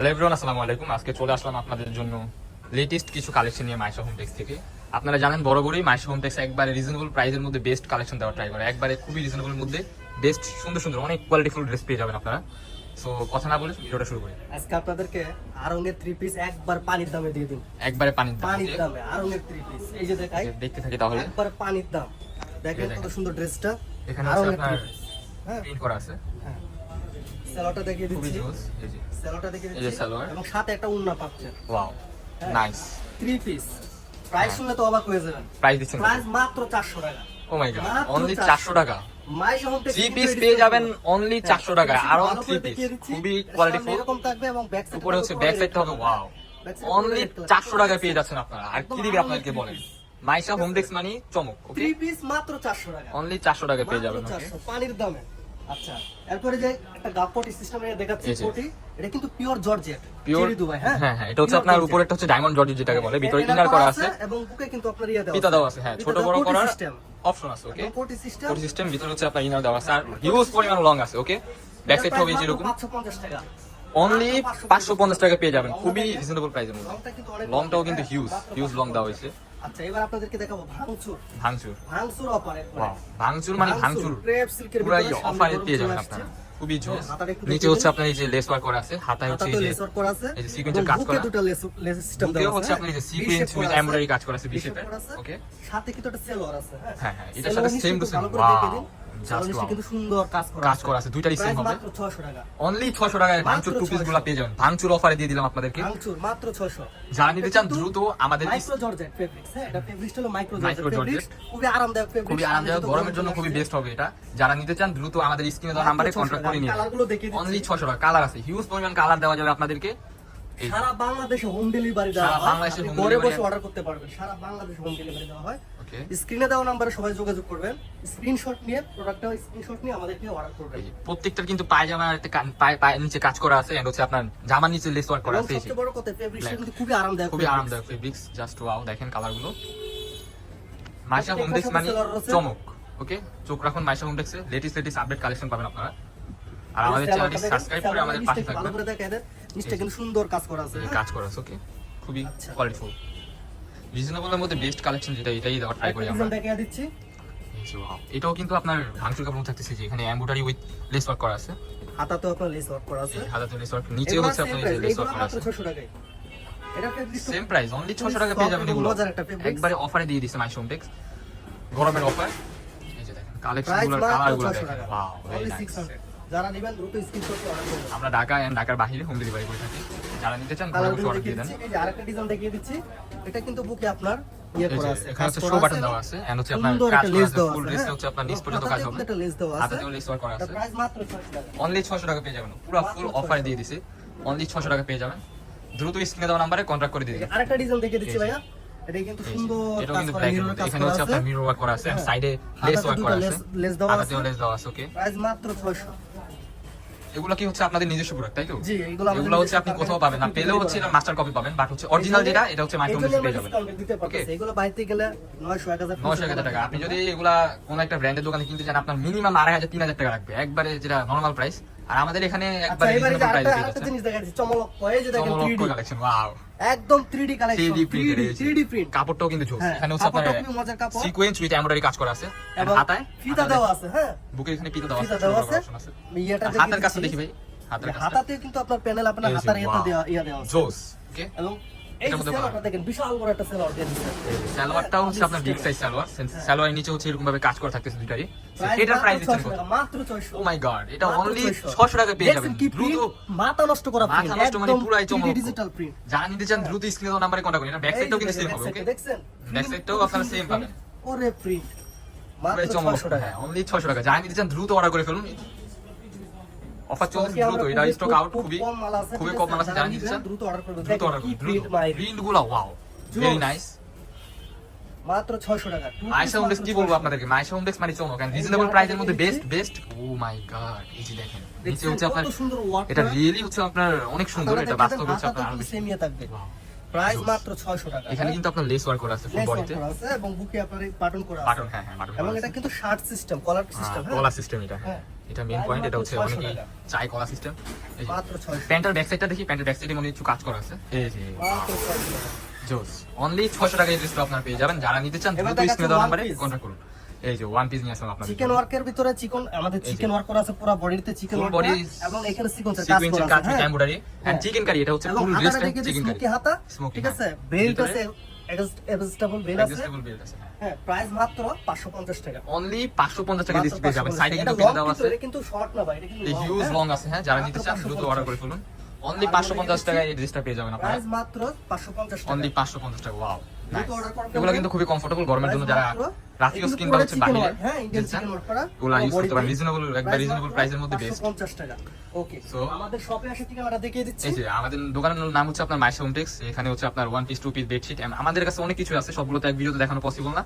Hello everyone আসসালামু আলাইকুম। আজকে চলে আসলাম আপনাদের জন্য লেটেস্ট কিছু কালেকশন নিয়ে মাইশা হোমটেক্স থেকে। আপনারা জানেন বরাবরই মাইশা হোমটেক্স একবারে রিজনেবল প্রাইসের মধ্যে বেস্ট কালেকশন দেওয়ার ট্রাই করে। একবারে খুবই রিজনেবল মধ্যে বেস্ট সুন্দর সুন্দর অনেক কোয়ালিটিফুল ড্রেস পেয়ে যাবেন আপনারা। সো কথা না বলে ভিডিওটা শুরু করি। আজকে আপনাদেরকে আরঙ্গের থ্রি পিস একবার পানির দামে দিয়ে দিন। একবারে পানির দাম। পানির দামে আরঙ্গের থ্রি পিস এই যে দেখাই দেখতে থাকি তাহলে। একবার পানির দাম। দেখেন কত সুন্দর ড্রেসটা এখানে আরঙ্গের আপনার হ্যাঁ। করা আছে। হ্যাঁ। সেলোটা দেখিয়ে খুবই দিচ্ছি। জোস এই যে। সেলোটা দেখিয়ে দিচ্ছি। এবং সাথে একটা উন্না পাচ্ছেন ওয়াও হ্যাঁ। নাইস। থ্রি পিস প্রাইস শুনলে তো অবাক হয়ে যাবেন। প্রাইস দিচ্ছেন প্রাইস মাত্র চারশো টাকা। ও মাই গড অনলি 400 টাকা। মাই হোমটেক্স থ্রি পিস পেয়ে যাবেন অনলি চারশো টাকা। আর অন থ্রি পিস খুবই কোয়ালিটিফুল এরকম থাকবে এবং ব্যাক সাইড উপরে হচ্ছে ব্যাক হবে ওয়াও অনলি পেয়ে যাচ্ছেন আপনারা। আর কি দিবে আপনাদেরকে বলেন? মাইশা হোমডেক্স মানি চমক থ্রি পিস মাত্র চারশো টাকা। অনলি টাকায় পেয়ে যাবেন 400, পানির দামে। আচ্ছা এরপরে যে একটা গাপটি সিস্টেম এর দেখাচ্ছি কোটি এটা কিন্তু পিওর জর্জেট পিওর দুবাই হ্যাঁ? হ্যাঁ হ্যাঁ এটা হচ্ছে আপনার উপরেরটা হচ্ছে ডায়মন্ড জর্জি যেটাকে বলে ভিতরে ইনার করা আছে। এবং বুকে কিন্তু আপনার ইয়া দেওয়া পিতা দেওয়া আছে হ্যাঁ ছোট বড় করার অপশন আছে ওকে কোটি সিস্টেম কোটি সিস্টেম ভিতরে হচ্ছে আপনার ইনার দেওয়া আছে আর হিউজ পরিমাণ লং আছে ওকে ব্যাক সাইড হবে যেরকম 550 টাকা। অনলি পাঁচশো পঞ্চাশ টাকা। পেয়ে যাবেন। খুবই রিজনেবল প্রাইসের মধ্যে। লংটা কিন্তু লংটাও কিন্তু হিউজ হিউজ লং দেওয়া হয়েছে। আচ্ছা এবার আপনাদেরকে দেখাবো ভাঙচুর। ভাঙচুর। ভাঙচুর অফারে ভাঙচুর মানে ভাঙচুর ক্রেপ সিল্কের পুরো অফারে পেয়ে যাবেন আপনারা। খুবই জোস। নিচে হচ্ছে আপনার এই যে লেস ওয়ার্ক করা আছে হাতায় হচ্ছে এই যে লেস ওয়ার্ক করা আছে এই যে সিকোয়েন্সের কাজ করা। দুটো লেস লেস সিস্টেম দেওয়া আছে। আপনার এই যে হ্যাঁ। সিকোয়েন্স উইথ এমব্রয়ডারি কাজ করা আছে বি V-shape শেপের করা আছে। ওকে সাথে কিন্তু একটা সেলোয়ার আছে। হ্যাঁ হ্যাঁ, হ্যাঁ, এটার সাথে সেম টু সেম same। ভালো করে Wow, দেখে দিন। just সেলোয়ার নিশ্চয়ই wow। কিন্তু সুন্দর কাজ করা কাজ করা আছে দুইটারই সেম হবে। 600 টাকা। অনলি ছশো টাকায় ভাঙচুর টু পিসগুলা পেয়ে যাবেন ভাঙচুর অফারে দিয়ে দিলাম আপনাদেরকে। ভাঙচুর মাত্র 600 যারা নিতে চান দ্রুত আমাদের মাইক্রো জর্জেট ফেব্রিক্স হ্যাঁ এটা ফেব্রিক্স হলো মাইক্রো জর্জেট খুবই আরামদায়ক ফেব্রিক্স খুবই আরামদায়ক গরমের জন্য খুবই বেস্ট হবে এটা। যারা নিতে চান দ্রুত আমাদের স্ক্রিনে দেওয়া নাম্বারে করে নিন। অনলি ছশো টাকা কালার আছে। হিউজ পরিমাণ কালার দেওয়া যাবে আপনাদেরকে। সারা বাংলাদেশে হোম ডেলিভারি দেওয়া হয়। ঘরে বসে অর্ডার করতে পারবেন। সারা বাংলাদেশে হোম ডেলিভারি দেওয়া হয়। স্ক্রিনে দেওয়া নম্বরে সবাই যোগাযোগ করবেন। স্ক্রিনশট নিয়ে প্রোডাক্টটা স্ক্রিনশট নিয়ে আমাদেরকে অর্ডার করবেন। প্রত্যেকটার কিন্তু পায়জামার নিচে কাজ করা আছে এন্ড হচ্ছে আপনার জামার নিচে লেস ওয়ার্ক করা আছে সবচেয়ে বড় কথা ফেব্রিক্সটা কিন্তু খুবই আরামদায়ক খুবই আরামদায়ক ফেব্রিক্স জাস্ট ওয়াও দেখেন কালারগুলো। মাইশা হোমডেক্স মানে চমক ওকে চোখ রাখুন মাইশা হোমডেক্সে লেটেস্ট লেটেস্ট আপডেট কালেকশন পাবেন আপনারা। আর আমাদের চ্যানেলটি সাবস্ক্রাইব করে আমাদের পাশে থাকবেন। কিন্তু সুন্দর কাজ করা আছে? কাজ করা আছে ওকে খুবই আচ্ছা। কোয়ালিটিফুল রিজনেবলের মধ্যে বেস্ট কালেকশন যেটা এটাই দেওয়ার ট্রাই করি আমরা। দেখিয়ে দিচ্ছি। এটাও কিন্তু আপনার ভাঙচুর কাপড় থাকতেছে যে এখানে এমব্রয়ডারি উইথ লেস ওয়ার্ক করা আছে। হাতাতেও আপনার লেস ওয়ার্ক করা আছে। হাতাতে লেস ওয়ার্ক এগুলো হচ্ছে আপনার লেস ওয়ার্ক করা আছে। 600 টাকায়। এটা সেম প্রাইস অনলি 600 টাকা পেয়ে যাবেন এগুলো। একবারে অফারে দিয়ে দিছে মাই হোমটেক্স গরমের অফার এই যে দেখেন কালেকশন price গুলোর মাত্র কালারগুলো 600 দেখেন ওয়াও Only 600 যারা নেবেন দ্রুত স্ক্রিনশট দিয়ে অর্ডার করবেন আমরা ঢাকা এন্ড ঢাকার বাইরে হোম ডেলিভারি করে থাকি। যারা নিতে চান ঘরে বসে অর্ডার দিয়ে দেন এই যে আরেকটা ডিজাইন দেখিয়ে দিচ্ছি এটা কিন্তু বুকে আপনার এই যে, করা আছে এখানে কাজ হচ্ছে করা শো আছে। বাটন এবং দেওয়া আছে এন্ড হচ্ছে আপনার সুন্দর কাজ একটা করা লেস আছে দেওয়া ফুল আছে ড্রেসে হ্যাঁ। হচ্ছে আপনার নিচ পর্যন্ত কাজ হাতাতেও হবে। কিন্তু একটা লেস দেওয়া আছে। হাতাতেও লেস ওয়ার্ক করা এটা আছে। প্রাইস মাত্র 600 টাকা। অনলি 600 টাকা পেয়ে যাবেন পুরো ফুল অফারে দিয়ে দিছে। অনলি 600 টাকা পেয়ে যাবেন। দ্রুত স্ক্রিনে দেওয়া নাম্বারে কন্ট্যাক্ট করে দিয়ে আরেকটা ডিজাইন দেখিয়ে দিচ্ছি ভাইয়া। এটা কিন্তু সুন্দর এটাও কিন্তু ব্ল্যাক এখানে হচ্ছে আপনার মিরর ওয়ার্ক করা আছে হ্যাঁ। সাইডে লেস ওয়ার্ক করা আছে। লেস- লেস দেওয়া আছে। লেস দেওয়া আছে ওকে প্রাইস মাত্র 600 এগুলো কি হচ্ছে আপনাদের নিজস্ব প্রোডাক্ট তাই তো? জি, এগুলো এগুলো হচ্ছে আপনি কোথাও পাবেন না। পেলেও হচ্ছে এটা মাস্টার কপি পাবেন বাট হচ্ছে অরিজিনাল যেটা এটা হচ্ছে মাইক্রো জন্য পেয়ে যাবেন ওকে এগুলো বাইতে গেলে 900 1000 নশো হাজার টাকা। আপনি যদি এগুলা কোন একটা ব্র্যান্ডের দোকানে কিনতে চান আপনার মিনিমাম আড়াই হাজার তিন হাজার টাকা লাগবে। একবারে যেটা নরমাল প্রাইস আর আমাদের এখানে আচ্ছা একবারে এবারে যে রিজনেবল আরেকটা প্রাইসে আরেকটা জিনিস দেখাচ্ছি চমলক এই যে দেখেন 3D কালেকশন ওয়াও একদম 3D কালেকশন 3D প্রিন্ট কাপড়টাও কিন্তু ঝোস হ্যাঁ, এখানে হচ্ছে আপনার মজার কাপড়। সিকোয়েন্স উইথ এমব্রয়ডারি কাজ করা আছে। এবং হাতায়? ফিতা দেওয়া আছে হ্যাঁ। বুকের এখানে পিতা দেওয়া আছে ফিতা দেওয়া আছে। option আছে। ইয়েটা আর দেখিয়ে হাতের কাছে। দেখি ভাই। হাতের কাছে হাতাতে কিন্তু আপনার প্যানেল আপনার হাতার এটা দেওয়া ইয়া দেওয়া আছে। জোস ওকে এবং এটার মধ্যে দেখেন বিশাল বড় একটা সেলোয়ার দিয়ে দিচ্ছে। সালোয়ারটাও হচ্ছে আপনার বিগ সাইজ সালোয়ার সালোয়ারের নিচে হচ্ছে এরকম ভাবে কাজ করা থাকতেছে দুইটারই। এটার প্রাইস দিচ্ছেন কত? মাত্র 600 ও মাই গড এটা অনলি 600 600 টাকা পেয়ে যাবেন। দ্রুত মাথা নষ্ট করা মাথা নষ্ট মানে পুরাই চমক। digital print। যারা নিতে চান দ্রুত স্ক্রিনে দেওয়া নাম্বারে কন্টাক্ট করুন। এটা ব্যাক সাইডটাও কিন্তু সেম হবে ওকে side-টা দেখছেন? Back Print side-টাও কত আপনারা সুন্দর পাবেন। ওরে print। মাত্র 600 টাকা। হ্যাঁ অনলি 600 টাকা। যারা নিতে চান দ্রুত অর্ডার করে ফেলুন। অফার চলছে দ্রুত। এটা স্টক আউট খুবই খুবই কম মাল আছে জানি চান দ্রুত অর্ডার করবেন। দ্রুত অর্ডার কি দ্রুত print, প্রিন্টগুলো ওয়াও ভেরি নাইস মাত্র 600 টাকা। মাইশা হোমডেক্স কি বলব আপনাদেরকে? মাইশা হোমডেক্স মানে চমক এন্ড রিজনেবল প্রাইসের মধ্যে best best oh my god এই যে দেখেন। নিচে হচ্ছে আপনার এটা রিয়েলি হচ্ছে আপনার অনেক সুন্দর এটা বাস্তব হচ্ছে আপনার ইয়ে থাকবে। প্রাইস মাত্র 600 টাকা। এখানে কিন্তু আপনার লেস ওয়ার্ক করা আছে ফুল বডিতে আছে এবং বুকে আপনার বাটন করা আছে। বাটন হ্যাঁ হ্যাঁ বাটন এবং এটা কিন্তু শার্ট সিস্টেম কলার সিস্টেম হ্যাঁ? কলা সিস্টেম এটা। হ্যাঁ। এটা মেইন পয়েন্ট এটা হচ্ছে 600 অনেকে টাকা। চাই কলা সিস্টেম মাত্র 600 প্যান্টের ব্যাক সাইডটা দেখি প্যান্টের ব্যাক সাইডে মনে হয় কাজ করা আছে। এই যে মাত্র 600 টাকা। জোস অনলি 600 টাকা এই ড্রেসটা আপনারা পেয়ে যাবেন। যারা নিতে চান দ্রুত স্ক্রিনে দেওয়া নম্বরে কন্টাক্ট করুন। এই যে ওয়ান পিস নিয়ে আসলাম আপনাদের চিকেন ওয়ার্কের ভিতরে চিকন আমাদের চিকেন ওয়ার্ক করা আছে পুরো বডিতে চিকেন ওয়ার্ক body এবং এখানে সিকোয়েন্সের কাজ করা আছে হ্যাঁ। এমব্রয়ডারি এন্ড চিকেন কারি এটা হচ্ছে ফুল ড্রেসটা চিকেন কারি হাতা ঠিক হ্যাঁ। আছে? বেল্ট আছে অ্যাডজাস্টেবল বেল্ট আছে। অ্যাডজাস্টেবল বেল্ট আছে হ্যাঁ। প্রাইস মাত্র 550 টাকা। অনলি 550 টাকা দিতে পেয়ে যাবেন সাইডে কিন্তু পিন দেওয়া আছে। এটা কিন্তু শর্ট না ভাই এটা কিন্তু হিউজ হ্যাঁ। লং আছে হ্যাঁ যারা নিতে চান দ্রুত অর্ডার করে ফেলুন। অনলি 550 টাকায় এই ড্রেসটা পেয়ে যাবেন আপনারা। প্রাইস মাত্র 550 টাকা। অনলি 550 টাকা ওয়াও দ্রুত order করতে এগুলো কিন্তু খুবই কমফোর্টেবল গরমের জন্য যারা মাত্র- রাফিও এগুলো স্কিন পুরো বা হচ্ছে বাহিরে। হ্যাঁ, Indian যেতে চান, chicken work করা। ওগুলো ইউজ করতে পারেন। রিজনেবল একবার রিজনেবল প্রাইসের মধ্যে বেস্ট 550 টাকা। ওকে So- আমাদের শপে আসে ঠিকানাটা দেখিয়ে দিচ্ছি। এই যে আমাদের দোকানের নাম হচ্ছে আপনার মাইশা হোমটেক্স এখানে হচ্ছে আপনার one piece two piece bedsheet আমাদের কাছে অনেক কিছু আছে সবগুলো তো এক ভিডিওতে দেখানো পসিবল না।